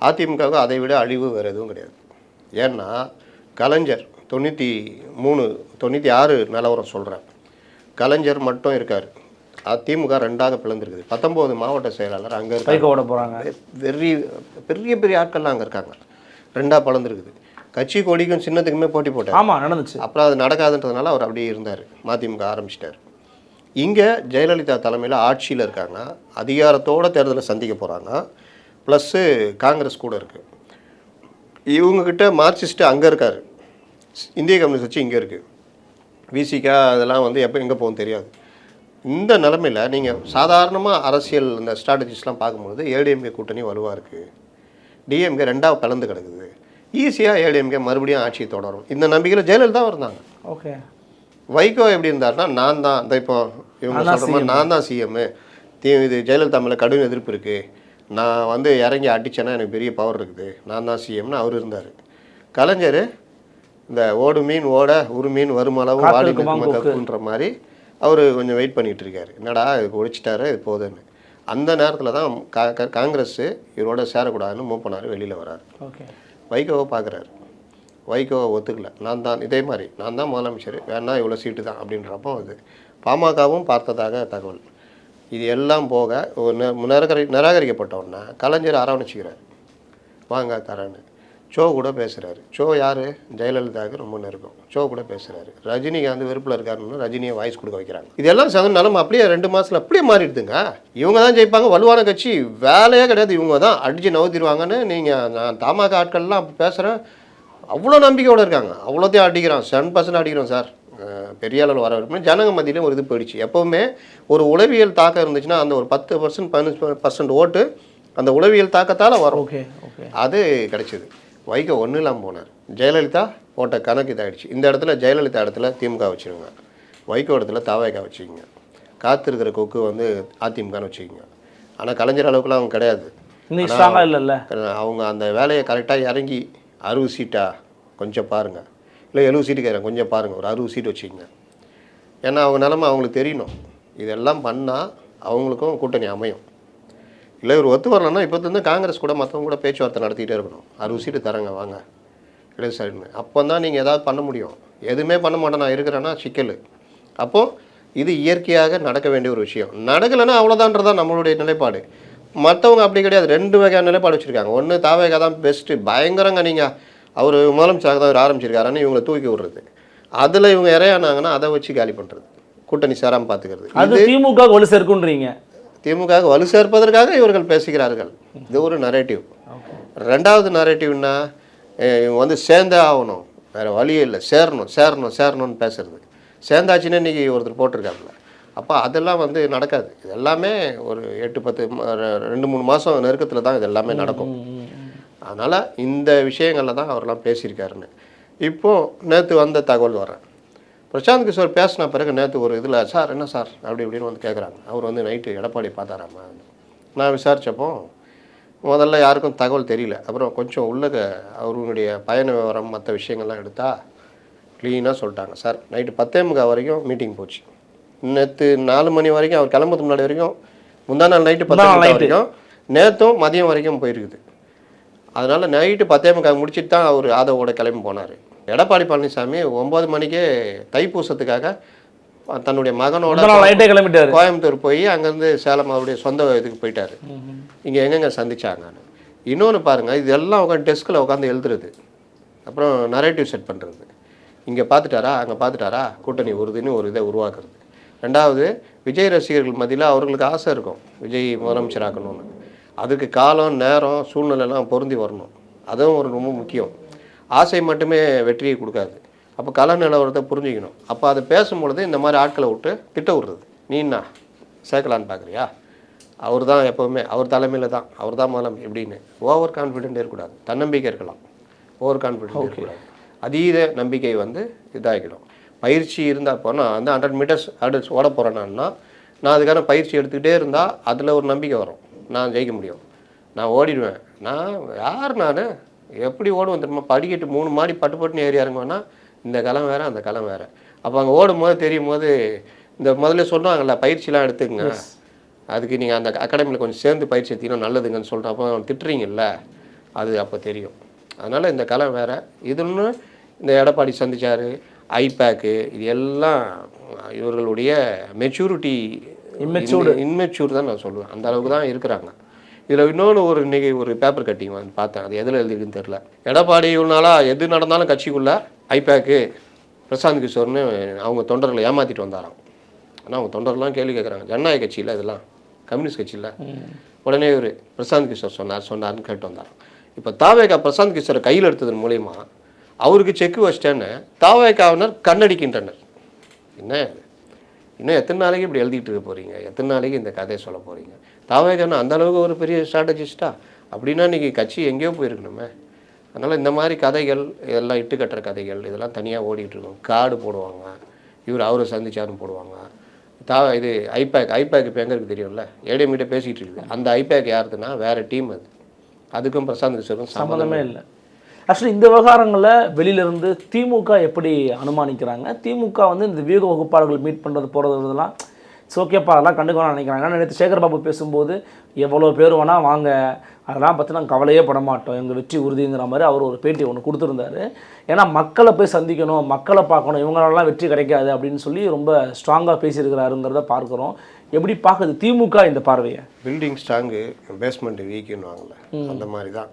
அதிமுகவுக்கு அதை விட அழிவு வேறு எதுவும் கிடையாது. ஏன்னா கலைஞர் தொண்ணூற்றி மூணு தொண்ணூற்றி ஆறு நிலவரம் சொல்கிறேன் கலைஞர் மட்டும் இருக்கார். அதிமுக ரெண்டாக பிளந்திருக்குது. பத்தொம்போது மாவட்ட செயலாளர் அங்கே இருக்காங்க போகிறாங்க பெரிய பெரிய பெரிய ஆட்கள்லாம் அங்கே இருக்காங்க. ரெண்டாக பிளந்துருக்குது. கட்சி கொடிக்கும் சின்னத்துக்குமே போட்டி போட்டார். ஆமாம் நடந்துச்சு. அப்புறம் அது நடக்காதுன்றதுனால அவர் அப்படியே இருந்தார். மதிமுக ஆரம்பிச்சிட்டார். இங்கே ஜெயலலிதா தலைமையில் ஆட்சியில் இருக்காங்க. அதிகாரத்தோட தேர்தலை சந்திக்க போகிறாங்க ப்ளஸ்ஸு காங்கிரஸ் கூட இருக்குது இவங்கக்கிட்ட மார்க்சிஸ்ட்டு அங்கே இருக்கார். இந்திய கம்யூனிஸ்ட் கட்சி இங்கே இருக்குது விசிகா அதெல்லாம் வந்து எப்போ எங்கே போகும் தெரியாது. இந்த நிலமையில் நீங்கள் சாதாரணமாக அரசியல் இந்த ஸ்ட்ராட்டஜிஸ்லாம் பார்க்கும்போது ஏடிஎம்கே கூட்டணி வலுவாக இருக்குது டிஎம்கே ரெண்டாவது கலந்து கிடக்குது. ஈஸியாக ஏடிஎம்கே மறுபடியும் ஆட்சியை தொடரும். இந்த நம்பிக்கையில் ஜெயலலிதா இருந்தாங்க. ஓகே. வைகோ எப்படி இருந்தாருன்னா நான் தான் இந்த இப்போ இவங்க நான் தான் சொல்கிற மாதிரி நான் தான் சிஎம்மு தீ இது ஜெயலலிதா மேலே கடும் எதிர்ப்பு இருக்குது நான் வந்து இறங்கி அடிச்சேன்னா எனக்கு பெரிய பவர் இருக்குது. நான் தான் சிஎம்னு அவர் இருந்தார். கலைஞர் இந்த ஓடு மீன் ஓட ஒரு மீன் வருமளவு வாடி நிற்குமா? கப்புன்ற மாதிரி அவர் கொஞ்சம் வெயிட் பண்ணிட்டு இருக்காரு என்னடா இது ஒழிச்சிட்டாரு இது போதுன்னு. அந்த நேரத்தில் தான் கா கா- காங்கிரஸ் இவரோட சேரக்கூடாதுன்னு மூவ் பண்ணார் வெளியில் வராரு. வைகோவை பார்க்குறாரு வைகோவை ஒத்துக்கல. நான் தான் இதே மாதிரி நான் தான் முதலமைச்சர் வேணா இவ்வளோ சீட்டு தான் அப்படின்றப்போ அது பாமகவும் பார்த்ததாக தகவல். இது எல்லாம் போக ஒரு நிராகரி நிராகரிக்கப்பட்ட உடனே கலைஞர் அரவணைச்சிக்கிறார். வாங்க தரேன்னு. சோ கூட பேசுகிறாரு சோ யார்? ஜெயலலிதாவுக்கு ரொம்ப நெருக்கம். சோ கூட பேசுகிறாரு ரஜினிகாந்த் வெறுப்பில் இருக்காருன்னு ரஜினியை வாய்ஸ் கொடுக்க வைக்கிறாங்க. இதெல்லாம் சதன் நிலம் அப்படியே ரெண்டு மாதத்தில் அப்படியே மாறிடுதுங்க. இவங்க தான் ஜெயிப்பாங்க. வலுவான கட்சி. வேலையே கிடையாது. இவங்க தான் அடித்து நவுத்திடுவாங்கன்னு நீங்கள் நான் தமாக ஆட்கள்லாம் பேசுகிறேன் அவ்வளோ நம்பிக்கையோடு இருக்காங்க. அவ்வளோத்தையும் அடிக்கிறோம். செவன் பர்சன்ட் அடிக்கிறோம் சார் பெரிய அளவில் வர வரைக்கும். ஜனங்க மத்தியிலும் ஒரு இது போயிடுச்சு. எப்போவுமே ஒரு உளவியல் தாக்கம் இருந்துச்சுன்னா அந்த ஒரு பத்து பர்சன்ட் பதினஞ்சு பர்சன்ட் ஓட்டு அந்த உளவியல் தாக்கத்தால் வரும். ஓகே ஓகே அது கிடைச்சிது. வைகோ ஒன்றும் இல்லாமல் போனார். ஜெயலலிதா போட்ட கணக்கு இதாகிடுச்சு இந்த இடத்துல ஜெயலலிதா இடத்துல திமுக வச்சுருங்க. வைகோ இடத்துல தாவேக்கா வச்சுக்கிங்க காத்திருக்கிற கொக்கு வந்து அதிமுகன்னு வச்சுக்கிங்க ஆனால் கலைஞர் அளவுக்குலாம் அவங்க கிடையாது. இல்லைல்ல? அவங்க அந்த வேலையை கரெக்டாக இறங்கி அறுபது சீட்டா கொஞ்சம் பாருங்கள் இல்லை எழுபது சீட்டு கேட்குறேன் கொஞ்சம் பாருங்கள் ஒரு அறுபது சீட் வச்சுக்கங்க ஏன்னா அவங்க நிலமை அவங்களுக்கு தெரியணும். இதெல்லாம் பண்ணால் அவங்களுக்கும் கூட்டணி அமையும். இல்லை இவர் ஒத்து வரலன்னா இப்போ வந்து காங்கிரஸ் கூட மற்றவங்க கூட பேச்சுவார்த்தை நடத்திட்டே இருக்கணும். அறுபது சீட்டு தரங்க வாங்க. இடதுசாரின்னு அப்போ தான் நீங்கள் ஏதாவது பண்ண முடியும். எதுவுமே பண்ண மாட்டேன் நான் இருக்கிறேன்னா சிக்கல். அப்போது இது இயற்கையாக நடக்க வேண்டிய ஒரு விஷயம். நடக்கலைன்னா அவ்வளோதான்றதான் நம்மளுடைய நிலைப்பாடு. மற்றவங்க அப்படி கிடையாது. ரெண்டு வகையான நிலைப்பாடு வச்சுருக்காங்க. ஒன்று தாவேகா தான் பெஸ்ட்டு பயங்கரங்க நீங்கள் அவர் முதலமைச்சராக தான் இவர் ஆரம்பிச்சிருக்காருன்னு இவங்களை தூக்கி விடுறது. அதில் இவங்க இறையானாங்கன்னா அதை வச்சு காலி பண்ணுறது கூட்டணி சேராமல் பார்த்துக்கிறது அது திமுக வலு சேர்க்குன்றீங்க. திமுக வலு சேர்ப்பதற்காக இவர்கள் பேசுகிறார்கள். இது ஒரு நரேட்டிவ் ரெண்டாவது நரேட்டிவ்னா இவங்க வந்து சேர்ந்தே ஆகணும். வேறு வழியே இல்லை. சேரணும் சேரணும் சேரணும்னு பேசுறது. சேர்ந்தாச்சுன்னு இன்னைக்கு ஒருத்தர் போட்டிருக்காருல அப்போ அதெல்லாம் வந்து நடக்காது. இது எல்லாமே ஒரு எட்டு பத்து ரெண்டு மூணு மாதம் நெருக்கத்தில் தான் இது எல்லாமே நடக்கும். அதனால் இந்த விஷயங்களில் தான் அவரெல்லாம் பேசியிருக்காருன்னு. இப்போது நேற்று வந்த தகவல் வரேன். பிரசாந்த் கிஷோர் பேசின பிறகு நேற்று ஒரு இதில் சார் என்ன சார்? அப்படி இப்படின்னு வந்து கேட்குறாங்க அவர் வந்து நைட்டு எடப்பாடி பார்த்தாராமா? நான் விசாரித்தப்போ முதல்ல யாருக்கும் தகவல் தெரியல. அப்புறம் கொஞ்சம் உள்ளக அவருடைய பயண விவரம் மற்ற விஷயங்கள்லாம் எடுத்தா க்ளீனாக சொல்லிட்டாங்க. சார் நைட்டு பத்தே முக்கால் வரைக்கும் மீட்டிங் போச்சு. நேற்று நாலு மணி வரைக்கும் அவர் கிளம்புறதுக்கு முன்னாடி வரைக்கும் முந்தா நாள் நைட்டு பத்தே night. வரைக்கும் நேற்றும் மதியம் வரைக்கும் போயிருக்குது. அதனால் நைட்டு பத்தே முக்கால் முடிச்சிட்டு தான் அவர் ஆதவோட கிளம்பி போனார். எடப்பாடி பழனிசாமி ஒம்பது மணிக்கே தைப்பூசத்துக்காக தன்னுடைய மகனோட கிளம்பிட்டாரு. கோயம்புத்தூர் போய் அங்கேருந்து சேலம் அவருடைய சொந்த இதுக்கு போயிட்டாரு. இங்கே எங்கெங்க சந்திச்சாங்கன்னு இன்னொன்று பாருங்கள் இது எல்லாம் உட்காந்து டெஸ்கில் உட்காந்து எழுதுறது. அப்புறம் நரேட்டிவ் செட் பண்ணுறது இங்கே பார்த்துட்டாரா அங்கே பார்த்துட்டாரா கூட்டணி உறுதின்னு ஒரு இதை உருவாக்குறது. ரெண்டாவது விஜய் ரசிகர்கள் மத்தியில் அவர்களுக்கு ஆசை இருக்கும். விஜய் முதலமைச்சர் ஆக்கணும்னு. அதுக்கு காலம் நேரம் சூழ்நிலைலாம் பொருந்தி வரணும். அதுவும் ஒரு ரொம்ப முக்கியம். ஆசை மட்டுமே வெற்றியை கொடுக்காது. அப்போ கல நிலவரத்தை புரிஞ்சுக்கணும். அப்போ அதை பேசும்பொழுது இந்த மாதிரி ஆட்களை விட்டு திட்ட விடுறது. நீ என்ன? சேர்க்கலான்னு பார்க்குறியா அவர் தான் எப்போவுமே அவர் தலைமையில் தான் அவர் தான் முதலம் எப்படின்னு. ஓவர் கான்ஃபிடென்ட் இருக்கக்கூடாது. தன்னம்பிக்கை இருக்கலாம். ஓவர் கான்ஃபிடென்ட் இருக்கக்கூடாது. அதீத நம்பிக்கை வந்து இதாகிடும். பயிற்சி இருந்தால் நான் வந்து ஹண்ட்ரட் மீட்டர்ஸ் ஹர்டில்ஸ் ஓட போகிறேன்னா நான் அதுக்கான பயிற்சி எடுத்துக்கிட்டே இருந்தால் அதில் ஒரு நம்பிக்கை வரும். நான் ஜெயிக்க முடியும். நான் ஓடிடுவேன். நான் யார் நான்? எப்படி ஓடுவேன் தெரியுமா? படிக்கட்டு மூணு மாடி பட்டு பட்டுன்னு ஏறி இறங்குவேன்னா இந்த களம் வேறு அந்த களம் வேறு. அப்போ அங்கே ஓடும் போது தெரியும் போது இந்த முதல்ல சொல்கிறாங்கல்ல பயிற்சிலாம் எடுத்துக்கங்க. அதுக்கு நீங்கள் அந்த அகாடமியில் கொஞ்சம் சேர்ந்து பயிற்சி எடுத்தீங்கன்னா நல்லதுங்கன்னு சொல்லிட்டு அப்போ திட்டுறீங்கல்ல அது அப்போ தெரியும். அதனால் இந்த களம் வேறு. இதுன்னு இந்த எடப்பாடி சந்திச்சார் ஐபேக்கு இது எல்லாம் இவர்களுடைய மெச்சூரிட்டி. இன்மெச்சூர் தான் நான் சொல்லுவேன். அந்த அளவுக்கு தான் இருக்கிறாங்க. இதில் இன்னொன்று ஒரு இன்னைக்கு ஒரு பேப்பர் கட்டிங் வந்து பார்த்தேன். அது எதில் எழுதிருக்குன்னு தெரில எடப்பாடி இவ்வளோ எது நடந்தாலும் கட்சிக்குள்ளே ஐபேக்கு பிரசாந்த் கிஷோர்னு அவங்க தொண்டர்களை ஏமாற்றிட்டு வந்தாராம். ஆனால் அவங்க தொண்டர்லாம் கேள்வி கேட்குறாங்க ஜனநாயக கட்சியில் இதெல்லாம் கம்யூனிஸ்ட் கட்சியில் உடனே இவர் பிரசாந்த் கிஷோர் சொன்னார் சொன்னார்னு கேட்டு வந்தாராம். இப்போ தாவேகா பிரசாந்த் கிஷோரை கையில் எடுத்ததன் மூலயமா அவருக்கு செக்கு வச்சிட்டேன்னு தாவேகாவினர் கண்ணடிக்கின்றனர். என்ன? இன்னும் எத்தனை நாளைக்கு இப்படி எழுதிட்டு இருக்க போறீங்க? எத்தனை நாளைக்கு இந்த கதையை சொல்ல போறீங்க? தாவேகன்னா அந்த அளவுக்கு ஒரு பெரிய ஸ்ட்ராட்டஜிஸ்டா அப்படின்னா இன்னைக்கு கட்சி எங்கேயோ போயிருக்கணுமே. அதனால் இந்த மாதிரி கதைகள் இதெல்லாம் இட்டு கட்டுற கதைகள் இதெல்லாம் தனியாக ஓடிட்டு இருக்கும். கார்டு போடுவாங்க. இவர் அவரை சந்திச்சாருன்னு போடுவாங்க. தா இது ஐபேக் ஐபேக் இப்போ எங்கே இருக்குது தெரியும்ல? ஏடிஎம்கிட்ட பேசிகிட்டு இருக்குது. அந்த ஐபேக் யாருதுன்னா வேறு டீம் அது. அதுக்கும் பிரசாந்த் கிஷோரும் சம்மந்தமே இல்லை. ஆக்சுவலி இந்த விவகாரங்களை வெளியிலிருந்து திமுக எப்படி அனுமானிக்கிறாங்க? திமுக வந்து இந்த வியூக வகுப்பாளர்கள் மீட் பண்ணுறது போகிறது இதெல்லாம் ஓகேப்பா அதெல்லாம் கண்டுக்கணும்னு நினைக்கிறாங்க. ஏன்னா நேற்று சேகர் பாபு பேசும்போது எவ்வளோ பேர் வேணால் வாங்க. அதெல்லாம் பற்றி நாங்கள் கவலையே பட மாட்டோம். எங்கள் வெற்றி உறுதிங்கிற மாதிரி அவர் ஒரு பேட்டி ஒன்று கொடுத்துருந்தாரு. ஏன்னா மக்களை போய் சந்திக்கணும் மக்களை பார்க்கணும் இவங்களெல்லாம் வெற்றி கிடைக்காது அப்படின்னு சொல்லி ரொம்ப ஸ்ட்ராங்காக பேசியிருக்கிறாருங்கிறத பார்க்குறோம். எப்படி பார்க்குது திமுக இந்த பார்வையை? பில்டிங் ஸ்ட்ராங்கு பேஸ்மெண்ட் வீக்குன்னுவாங்கல்ல. அந்த மாதிரி தான்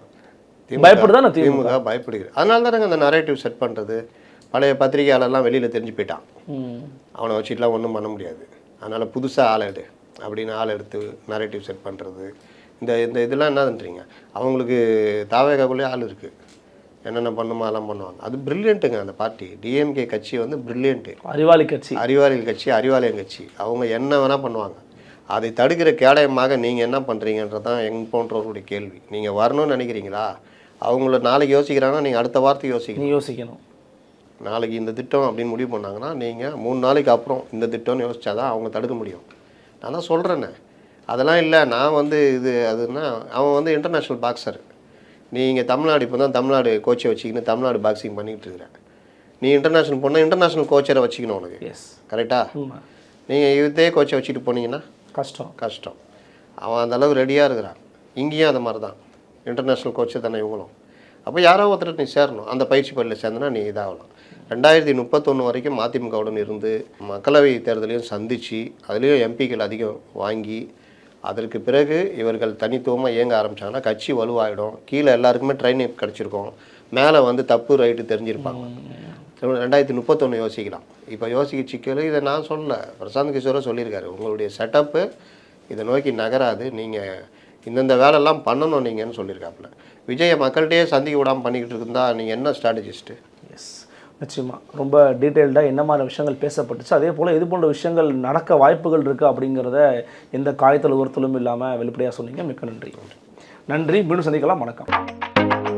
பயப்படுதானே திமுக? திமுக? பயப்படுகிறது. அதனால தானே அந்த நரேட்டிவ் செட் பண்ணுறது பழைய பத்திரிகையாளர்லாம் வெளியில் தெரிஞ்சு போயிட்டான். அவனை வச்சுட்டுலாம் ஒன்றும் பண்ண முடியாது. அதனால் புதுசாக ஆள் எடு அப்படின்னு ஆள் எடுத்து நரேட்டிவ் செட் பண்ணுறது இந்த இந்த இதெல்லாம் என்னதுன்றீங்க? அவங்களுக்கு தாவேகாக்குள்ளே ஆள் இருக்குது என்னென்ன பண்ணுமோ அதெல்லாம் பண்ணுவாங்க. அது பிரில்லியண்ட்டுங்க அந்த பார்ட்டி டிஎம்கே கட்சி வந்து பிரில்லியண்ட்டு அறிவாளி கட்சி. அறிவாளிகள் கட்சி அறிவாலயம் கட்சி. அவங்க என்ன வேணால் பண்ணுவாங்க. அதை தடுக்கிற கேடயமாக நீங்கள் என்ன பண்ணுறீங்கன்றது தான் எங் போன்றவர்களுடைய கேள்வி. நீங்கள் வரணும்னு நினைக்கிறீங்களா? அவங்கள நாளைக்கு யோசிக்கிறாங்கன்னா நீங்கள் அடுத்த வாரத்துக்கு யோசிக்கணும். யோசிக்கணும். நாளைக்கு இந்த திட்டம் அப்படின்னு முடிவு பண்ணாங்கன்னா நீங்கள் மூணு நாளைக்கு அப்புறம் இந்த திட்டம்னு யோசிச்சாதான் அவங்க தடுக்க முடியும். நான் தான் சொல்கிறேனே அதெல்லாம் இல்லை நான் வந்து இது அதுன்னா அவன் வந்து இன்டர்நேஷ்னல் பாக்ஸர் நீ இங்கே தமிழ்நாடு இப்போ தான் தமிழ்நாடு கோச்சை வச்சுக்கின்னு தமிழ்நாடு பாக்ஸிங் பண்ணிக்கிட்டு இருக்கிற. நீ இன்டர்நேஷ்னல் போனால் இன்டர்நேஷ்னல் கோச்சரை வச்சுக்கணும் உனக்கு. எஸ் கரெக்டா உண்மை நீங்கள் இதே கோச்சை வச்சுட்டு போனீங்கன்னா கஷ்டம். கஷ்டம். அவன் அந்த அளவு ரெடியாக இருக்கிறான். இங்கேயும் அந்த மாதிரி தான். இன்டர்நேஷ்னல் கோச்சு தானே இவங்களும். அப்போ யாரோ ஒருத்தர் நீ சேரணும். அந்த பயிற்சி பள்ளியில் சேர்ந்தனா நீ இதாகலாம். ரெண்டாயிரத்தி முப்பத்தொன்று வரைக்கும் அதிமுகவுடன் இருந்து மக்களவை தேர்தலையும் சந்தித்து அதுலேயும் எம்பிக்கள் அதிகம் வாங்கி அதற்கு பிறகு இவர்கள் தனித்துவமாக இயங்க ஆரம்பிச்சாங்கன்னா கட்சி வலுவாகிடும் கீழே எல்லாருக்குமே ட்ரைனிங் கிடச்சிருக்கும். மேலே வந்து தப்பு ரைட்டு தெரிஞ்சிருப்பாங்க. ரெண்டாயிரத்தி முப்பத்தொன்று யோசிக்கலாம். இப்போ யோசிக்க சிக்கல் இதை நான் சொல்லலை. பிரசாந்த் கிஷோரை சொல்லியிருக்காரு உங்களுடைய செட்டப்பு இதை நோக்கி நகராது. நீங்கள் இந்தந்த வேலைலாம் பண்ணணும் நீங்கள்னு சொல்லியிருக்காப்புல. விஜயை மக்கள்கிட்டயே சந்திக்க விடாமல் பண்ணிக்கிட்டு இருந்தால் நீங்கள் என்ன ஸ்ட்ராட்டஜிஸ்ட்டு நிச்சயமாக ரொம்ப டீட்டெயில்டாக என்ன மாதிரி விஷயங்கள் பேசப்பட்டுச்சு. அதே போல் இது போன்ற விஷயங்கள் நடக்க வாய்ப்புகள் இருக்குது அப்படிங்கிறத எந்த காயத்தில் உறுத்தலும் இல்லாமல் வெளிப்படையாக சொன்னீங்க. மிக்க நன்றி. நன்றி. மீண்டும் சந்திக்கலாம். வணக்கம்.